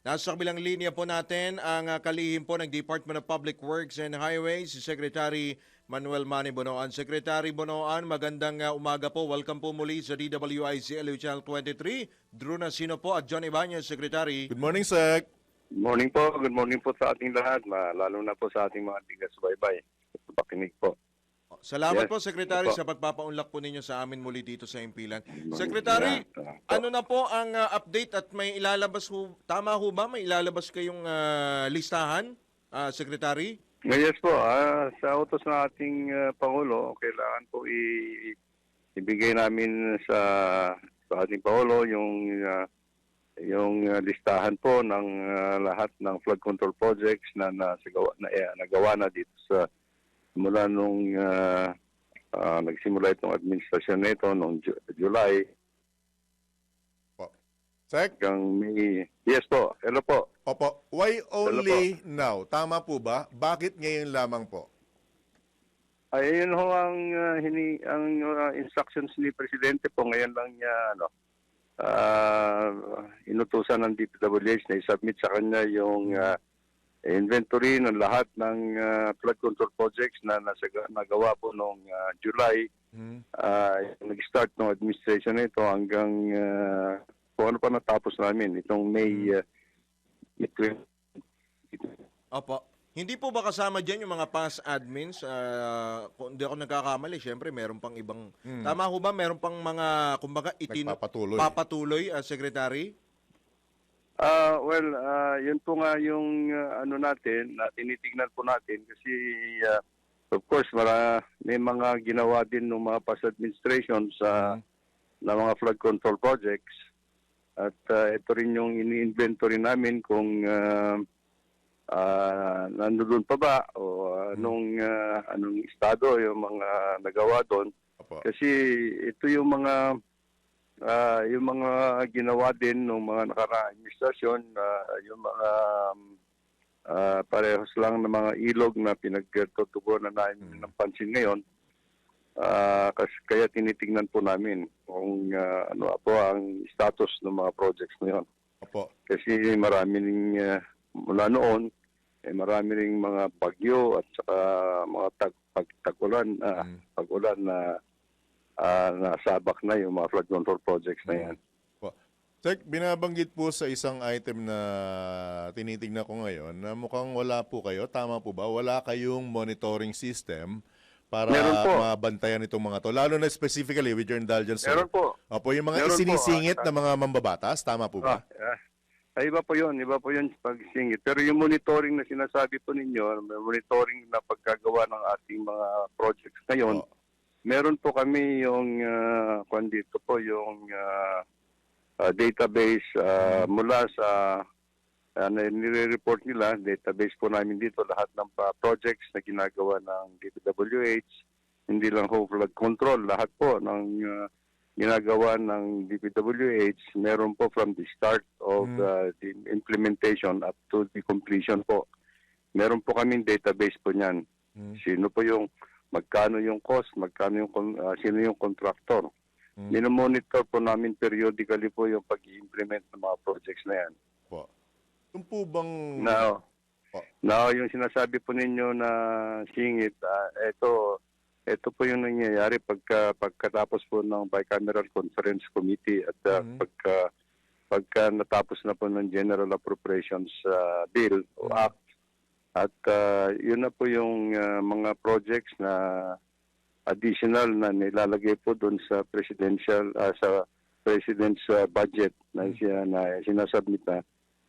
Nasa kabilang linya po natin ang ah, kalihim po ng Department of Public Works and Highways, si Secretary Manuel Manny Bonoan. Secretary Bonoan, magandang ah, umaga po. Welcome po muli sa DWIC LU Channel 23. Drew Nasino po at John Ibanez, Secretary. Good morning, Sec. Good morning po. Good morning po sa ating lahat, ma- lalo na po sa ating mga tiga-subaybay. Pakinig po. Salamat Yes, po, Secretary, po. sa pagpapaunlak po ninyo sa amin muli dito sa Impilan. Secretary, Yeah, ano na po ang ah, update at may ilalabas ho, tama ho ba? May ilalabas kayong ah, listahan, ah, Secretary? Yes po, ah, sa utos ng ating ah, Pangulo, kailangan po i- ibigay namin sa, sa ating Pangulo yung ah, yung ah, listahan po ng ah, lahat ng flood control projects na nasagawa, na, eh, nagawa na dito sa mula nung ah, ah, nagsimula itong administrasyon nito noong Ju- July Sec? hanggang May. Yes po, hello po. Opo. Why only now? Tama po ba? Bakit ngayon lamang po? Ay, yun ho ang, uh, hini, ang uh, instructions ni Presidente po ngayon lang niya ano, ah, inutusan ng DPWH na i-submit sa kanya yung uh, inventory ng lahat ng uh, flood control projects na nasa, nagawa po noong uh, July. Hmm. Ah, nag-start ng administration nito hanggang uh, kung ano pa natapos namin itong May uh, May 20. Opo. Hindi po ba kasama dyan yung mga past admins? Ah, kung hindi ako nagkakamali, syempre meron pang ibang... Tama ho ba? Meron pang mga, kumbaga, itinu- Nagpapatuloy. papatuloy, ah, Secretary? Ah, well, ah, yun po nga yung ah, ano natin, na tinitingnan po natin kasi ah, of course mara, may mga ginawa din ng mga past administration sa na mga flood control projects. At ah, ito rin yung ini-inventory namin kung uh, nandoon pa ba o anong ah, anong estado yung mga nagawa doon. Kasi ito yung mga ah, yung mga ginawa din ng mga nakaraang administrasyon, ah, yung mga um, ah, parehas lang ng mga ilog na pinagtutugunan na namin ng pansin ngayon. Ah, kas, kaya tinitingnan po namin kung ah, ano po ang status ng mga projects na yun. Opo. Kasi marami ring ah, mula noon, eh, marami ring mga bagyo at saka mga tag, pag, tag-ulan, ah, Mm. pag-ulan na ah, nasabak na yung mga flood control projects na yan. Sec, binabanggit po sa isang item na tinitingnan ko ngayon na mukhang wala po kayo. Tama po ba? Wala kayong monitoring system para po. mabantayan itong mga to. Lalo na specifically with your indulgence, sir. Meron po. Opo, yung mga Meron po, isinisingit ah, na mga mambabatas. Tama po ba? Ah, ah, ay, iba po yun, iba po yun pag singit. Pero yung monitoring na sinasabi po ninyo, monitoring na pagkagawa ng ating mga projects ngayon, Oo. Meron po kami yung, uh, kung dito po, yung ah, ah, database ah, mula sa uh, nire-report nila, database po namin dito, lahat ng pa projects na ginagawa ng DPWH, hindi lang ho flood control, lahat po ng ah, ginagawa ng DPWH, meron po from the start of Mm. uh, the implementation up to the completion po. Meron po kaming database po niyan. Mm. Sino po yung, magkano yung cost, magkano yung, ah, sino yung contractor. Mm. Minomonitor po namin periodically po yung pag-implement ng mga projects na yan. Po. Yung po bang... Now, Po. now yung sinasabi po ninyo na singit, ah, ito, ito po yung nangyayari pagka, pagkatapos po ng bicameral conference committee at ah, Mhm. pagka, pagka natapos na po ng general appropriations ah, bill o Mhm. act. At ah, yun na po yung ah, mga projects na additional na nilalagay po doon sa presidential ah, sa president's ah, budget na, siya, na sinasubmit na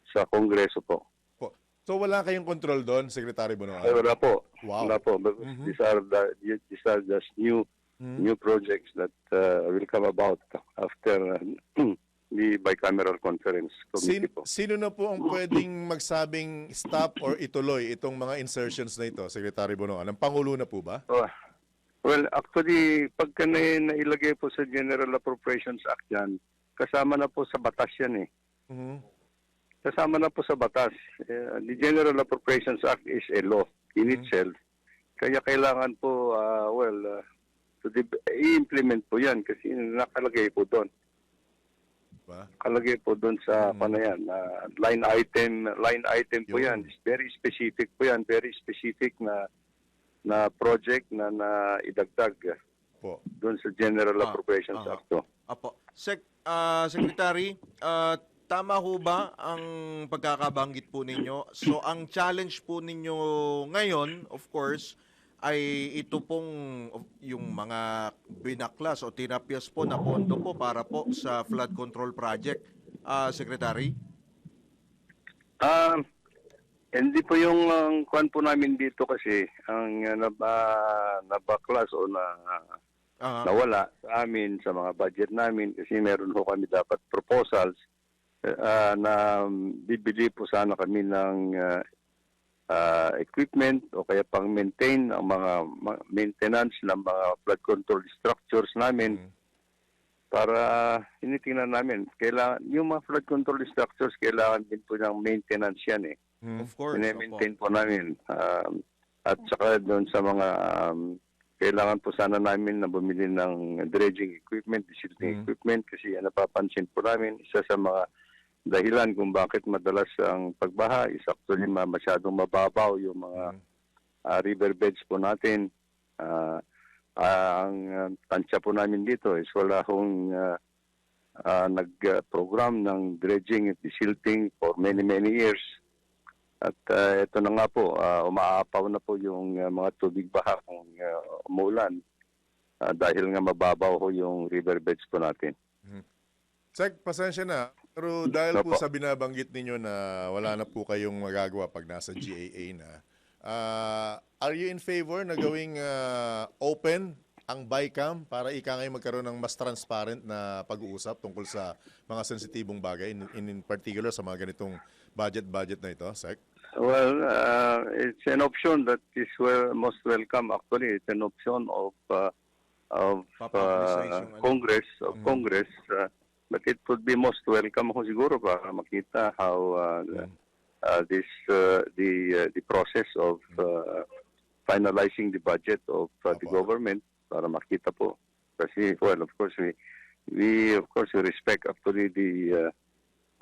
sa kongreso po. Po. So wala kayong control doon, Secretary Bonoan? Ay, wala po. Wow. Wala po. Mhm. These are the these are just new Mhm. new projects that uh, will come about after uh, the bicameral conference Sin- committee po. sino na po ang pwedeng magsabing stop or ituloy itong mga insertions na ito, Secretary Bonoan? Ang Pangulo na po ba? Oh, well, actually, pagka na, nailagay po sa General Appropriations Act yan, kasama na po sa batas yan eh. Mhm. Kasama na po sa batas. Eh, the General Appropriations Act is a law in itself. Kaya kailangan po, ah, well, ah, to the, i-implement po yan kasi nakalagay po doon. Ba? Kalagay po doon sa Mm. ano yan, ah, line item, line item po Yun. yan. It's very specific po yan, very specific na na project na na idagdag Po. doon sa General Ah, Appropriations aha. Act. Apo. Sec, ah, Secretary, ah, tama ho ba ang pagkakabanggit po ninyo? So, ang challenge po ninyo ngayon, of course, ay ito pong yung mga binaklas o tinapyas po na pondo po para po sa flood control project, ah, Secretary? Ah, hindi po yung ang kwan po namin dito kasi ang uh, naba, nabaklas o na Ah, nawala sa amin sa mga budget namin kasi meron ho kami dapat proposals ah, na bibili po sana kami ng ah, ah, equipment o kaya pang maintain ang mga ma- maintenance ng mga flood control structures namin Mm. para initingnan namin kailangan yung mga flood control structures kailangan din po ng maintenance yan eh Mm. of course. Opo. Mine-maintain po namin. Um, at saka doon sa mga um, kailangan po sana namin na bumili ng dredging equipment, desilting Mm. equipment kasi yan napapansin po namin isa sa mga dahilan kung bakit madalas ang pagbaha is actually ma- masyadong mababaw yung mga Mm. ah, riverbeds po natin. Ah, ah, ang ah, tansya po namin dito is wala hong ah, ah, nag-program ng dredging at desilting for many, many years. At ah, ito na nga po, ah, umaapaw na po yung ah, mga tubig baha kung ah, umulan Ah, dahil nga mababaw ho yung riverbeds po natin. Sec, pasensya na. Pero dahil po sa binabanggit ninyo na wala na po kayong magagawa pag nasa GAA na, ah, are you in favor na gawing ah, open ang BICAM para ika ngayon magkaroon ng mas transparent na pag-uusap tungkol sa mga sensitibong bagay, in, in particular sa mga ganitong budget-budget na ito, Sec? Well, uh, it's an option that is well, most welcome. Actually, it's an option of uh, of uh. Congress of Mm. Congress, uh, but it would be most welcome ako siguro para makita how uh, Mm. uh, this uh, the uh, the process of uh, finalizing the budget of uh, the government para makita po. Kasi well, of course we we of course we respect actually the uh,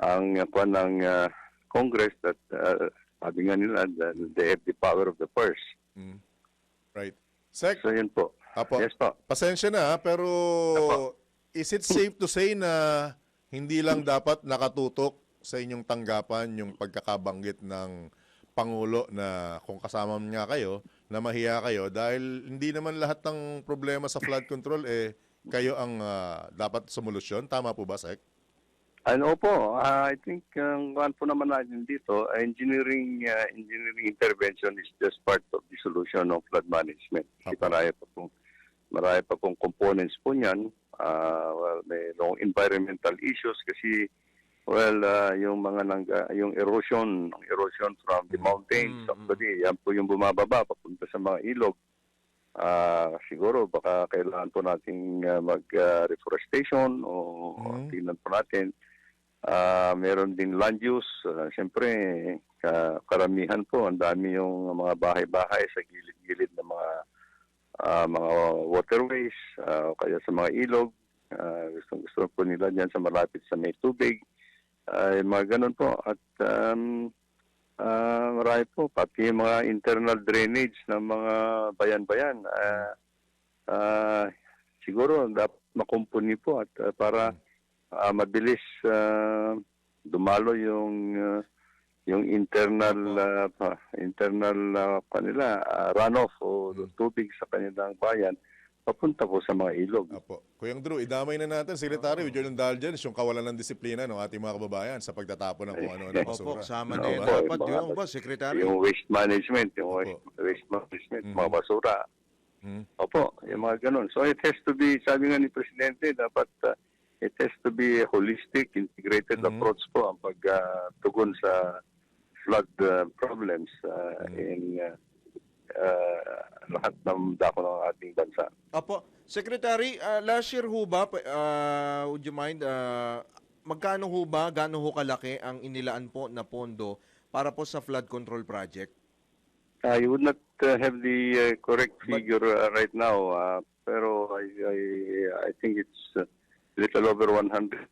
ang uh, kwan ng uh, Congress that uh, sabi nga nila that they have the power of the purse. Mm. Right. Sec, So yun po. apo, Yes po. pasensya na ha, pero Apo. Is it safe to say na hindi lang dapat nakatutok sa inyong tanggapan yung pagkakabanggit ng Pangulo na kung kasama nga kayo, na mahiya kayo dahil hindi naman lahat ng problema sa flood control eh kayo ang ah, dapat sumulusyon. Tama po ba, Sec? Ano po, ah, I think ang uh, po naman natin dito, engineering uh, engineering intervention is just part of the solution of flood management. Apo. marami pa pong marami pa pong components po niyan. Ah, well, may long environmental issues kasi well, ah, yung mga nang, ah, yung erosion, ang erosion from the mountains, Mm, actually, yan po yung bumababa papunta sa mga ilog. Ah, siguro baka kailangan po nating ah, mag-reforestation o Mm. tingnan po natin Ah, meron din land use. Ah, Siyempre, ka- karamihan po, ang dami yung mga bahay-bahay sa mga ah, mga waterways, ah, o kaya sa mga ilog. Ah, gusto, gusto po nila dyan sa malapit sa may tubig. Ay mga ganun po. At um, ah, marami po, pati mga internal drainage ng mga bayan-bayan. Ah, ah, siguro dapat makumpuni po at ah, para ah, mabilis ah, dumalo yung ah, yung internal pa- internal ah, kanila ah, runoff o Hmm. tubig sa kanilang bayan papunta po sa mga ilog. Apo. Kuyang Drew, idamay na natin, Secretary, with your indulgence, yung kawalan ng disiplina ng ating mga kababayan sa pagtatapon ng kung ano na Opo, basura. kasama No, na yan. opo, Dapat yun ba, Secretary? Yung waste management, yung Opo. waste, waste management, Mhm. mga basura. Hmm. Opo, yung mga ganun. So it has to be, sabi nga ni Presidente, dapat uh, it has to be a holistic, integrated Mhm. approach po ang pagtugon sa flood uh, problems uh, Mhm. in uh, uh, lahat ng dako ng ating bansa. Apo, Secretary, ah, last year ho ba, ah, would you mind, ah, magkano ho ba, gaano ho kalaki ang inilaan po na pondo para po sa flood control project? I would not uh, have the uh, correct But- figure uh, right now, uh, pero I, I, I think it's uh, little over 100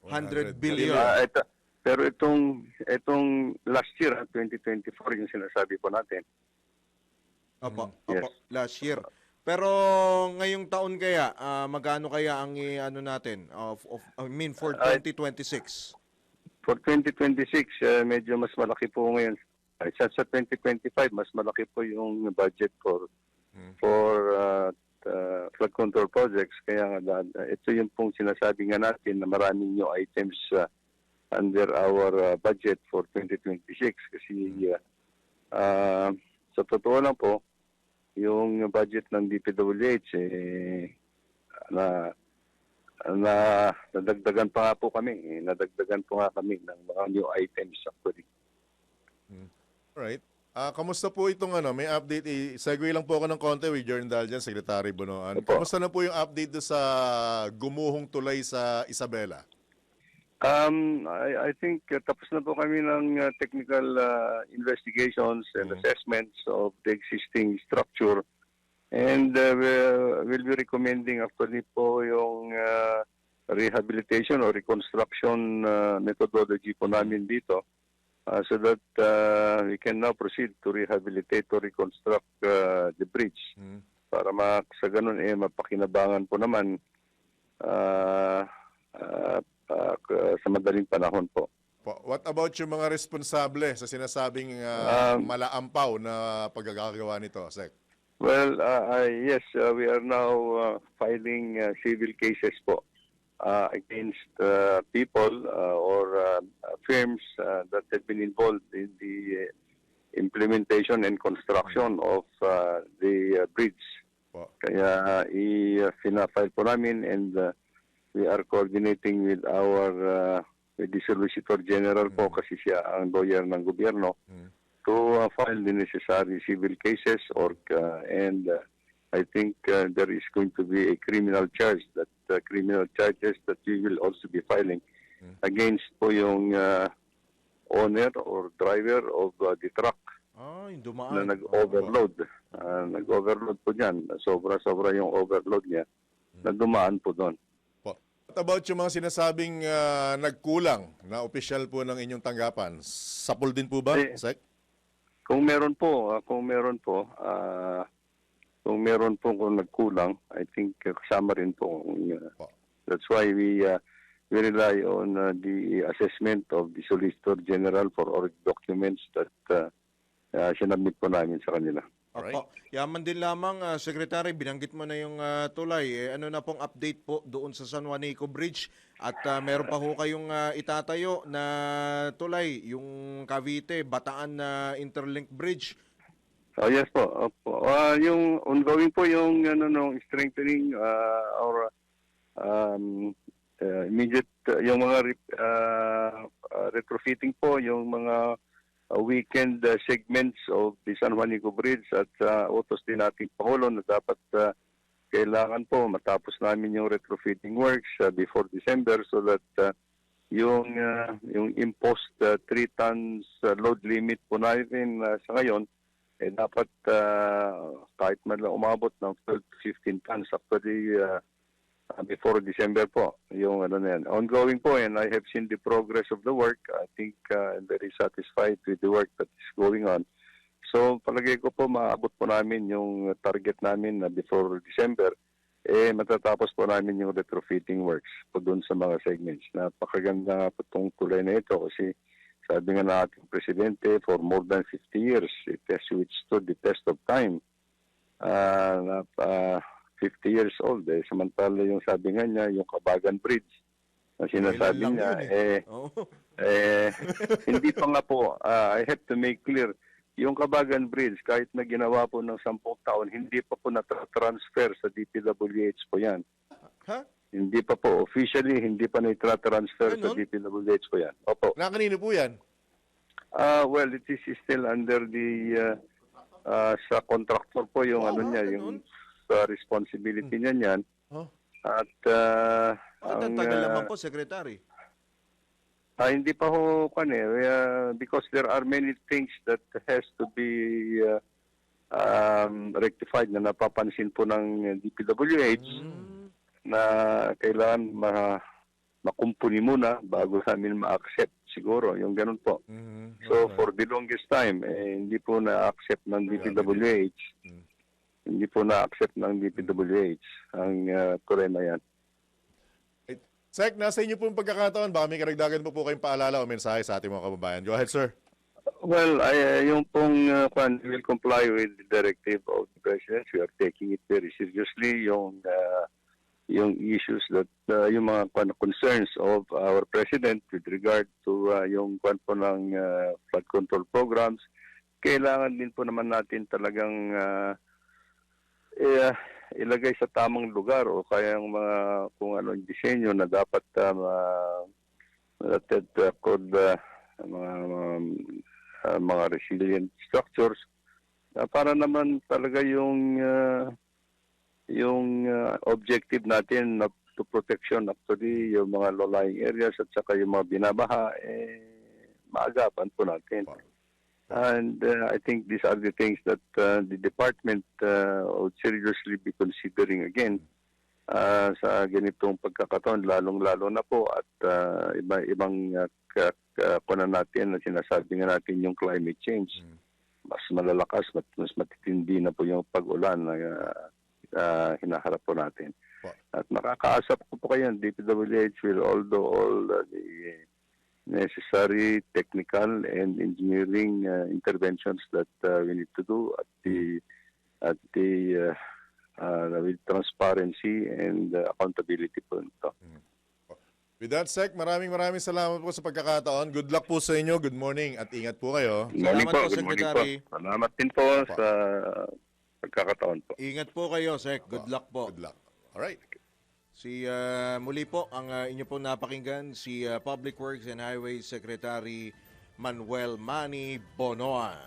100 100 billion. Ah, ito, pero itong itong last year, ah, 2024 yung sinasabi po natin. Opo, Mm, opo, last year. Pero ngayong taon kaya, ah, magkano kaya ang i- ano natin? Of, of, I mean, for Ah, 2026? For 2026, uh, medyo mas malaki po ngayon. Ay, Sa, sa 2025, mas malaki po yung budget for Hmm. for uh, uh, flood control projects. Kaya nga, da- ito yung pong sinasabi nga natin na maraming new items uh, under our uh, budget for 2026. Kasi uh, uh, sa totoo lang po, yung budget ng DPWH, eh, na na nadagdagan pa nga po kami. Eh. Nadagdagan po nga kami ng mga new items actually. Alright. Ah, kamusta po itong ano, may update, i- segue lang po ako ng konti with your indulgence, Secretary Bonoan. Opo. Kamusta na po yung update do sa gumuhong tulay sa Isabela? Um, I, I think uh, tapos na po kami ng uh, technical uh, investigations and Mhm. assessments of the existing structure. And uh, we'll, we'll be recommending actually po yung uh, rehabilitation or reconstruction uh, methodology po namin dito uh, so that uh, we can now proceed to rehabilitate or reconstruct uh, the bridge Hmm. para ma, sa ganun eh mapakinabangan po naman ah, ah, k- sa madaling panahon po. Po, What about yung mga responsable sa sinasabing ah, Um, malaampaw na paggagawa nito, Sec? Well, uh, yes, uh, we are now uh, filing uh, civil cases po uh, against uh, people uh, or uh, firms uh, that have been involved in the uh, implementation and construction of uh, the uh, bridge. Po. Kaya i-file po namin and uh, we are coordinating with our uh, with the Solicitor General po kasi siya ang lawyer ng gobyerno Mm. to uh, file the necessary civil cases or uh, and uh, I think uh, there is going to be a criminal charge that uh, criminal charges that we will also be filing Mm. against po yung uh, owner or driver of uh, the truck Ah, yung na dumaan. nag-overload. Ah, nag-overload po dyan. Sobra-sobra yung overload niya na dumaan po doon. What about yung mga sinasabing ah, nagkulang na opisyal po ng inyong tanggapan? Sapul din po ba, Eh, Sec? Kung meron po, ah, kung meron po, ah, kung meron po kung nagkulang, I think uh, kasama rin po. uh, that's why we uh, we rely on uh, the assessment of the Solicitor General for all documents that uh, uh, sinabit po namin sa kanila. Alright. Opo. Yaman din lamang, ah, Secretary, binanggit mo na yung ah, tulay. Eh, ano na pong update po doon sa San Juanico Bridge? At ah, meron pa ho kayong ah, itatayo na tulay, yung Cavite, Bataan na Interlink Bridge. Oh yes po. Opo. Ah, yung ongoing po yung ano nung strengthening uh, or um, uh, immediate uh, yung mga re- uh, uh, retrofitting po yung mga uh, weekend uh, segments of the San Juanico Bridge at uh, utos din nating Pangulo na dapat uh, kailangan po matapos namin yung retrofitting works uh, before December so that uh, yung uh, yung imposed 3 tons uh, load limit po natin uh, sa ngayon eh dapat uh, kahit man umabot ng 12 to 15 tons actually uh, uh, before December po yung ano na yan. Ongoing po and I have seen the progress of the work. I think uh, I'm very satisfied with the work that is going on. So palagay ko po maabot po namin yung target namin na before December eh matatapos po namin yung retrofitting works po doon sa mga segments. Napakaganda nga po itong tulay na ito kasi sabi nga na ating presidente for more than 50 years it has withstood the test of time. Ah, na, ah, 50 years old eh. Samantala yung sabi nga niya, yung Kabagan Bridge na sinasabi Kailan niya, yun eh, Oh. eh, hindi pa nga po, ah, I have to make clear, yung Kabagan Bridge, kahit na ginawa po ng 10 taon, hindi pa po na-transfer sa DPWH po yan. Ha? Hindi pa po, officially, hindi pa na-transfer sa? DPWH po yan. Opo. Na kanino po yan? Ah, well, it is still under the, uh, ah, sa contractor po yung Oh, ano niya, ganon? yung sa responsibility niya niyan. Oh. At uh, ang tagal naman po, Secretary? Ah, hindi pa ho kan eh uh, because there are many things that has to be uh, um, rectified na napapansin po ng DPWH Hmm. na kailangan ma makumpuni muna bago namin ma-accept siguro, yung ganun po. Mhm. So Okay. for the longest time, eh, hindi po na-accept ng DPWH. Mm. Hindi po na-accept ng DPWH ang uh, kurema yan. Sec, nasa inyo po yung pagkakataon. Baka may karagdagan po po kayong paalala o mensahe sa ating mga kababayan. Go ahead, sir. Well, ay, uh, yung pong uh, kwan, will comply with the directive of the President. We are taking it very seriously. Yung uh, yung issues that uh, yung mga kwan, concerns of our President with regard to uh, yung kwan po ng uh, flood control programs. Kailangan din po naman natin talagang uh, eh, ilagay sa tamang lugar o kaya yung mga kung ano yung disenyo na dapat uh, ma- that uh, could uh, mga um, uh, mga resilient structures uh, para naman talaga yung uh, yung uh, objective natin na to protection actually yung mga low-lying areas at saka yung mga binabaha eh maagapan po natin. And uh, I think these are the things that uh, the department uh, would seriously be considering again uh, sa ganitong pagkakataon, lalong-lalo na po at uh, iba, ibang uh, kunan natin na sinasabi nga natin yung climate change. Mm. Mas malalakas, mas, mas matitindi na po yung pag-ulan na uh, uh, hinaharap po natin. At makakaasap ko po kayo, DPWH will do all uh, the necessary technical and engineering uh, interventions that uh, we need to do at the at the uh, uh, with transparency and uh, accountability po nito. With that, Sec, maraming maraming salamat po sa pagkakataon. Good luck po sa inyo. Good morning at ingat po kayo. Good morning Salamat po, po, good morning po. Secretary. Salamat din po sa pagkakataon po. Ingat po kayo, Sec. Good luck po. Good luck. All right. Si ah, muli po ang ah, inyo pong napakinggan si ah, Public Works and Highways Secretary Manuel Manny Bonoa.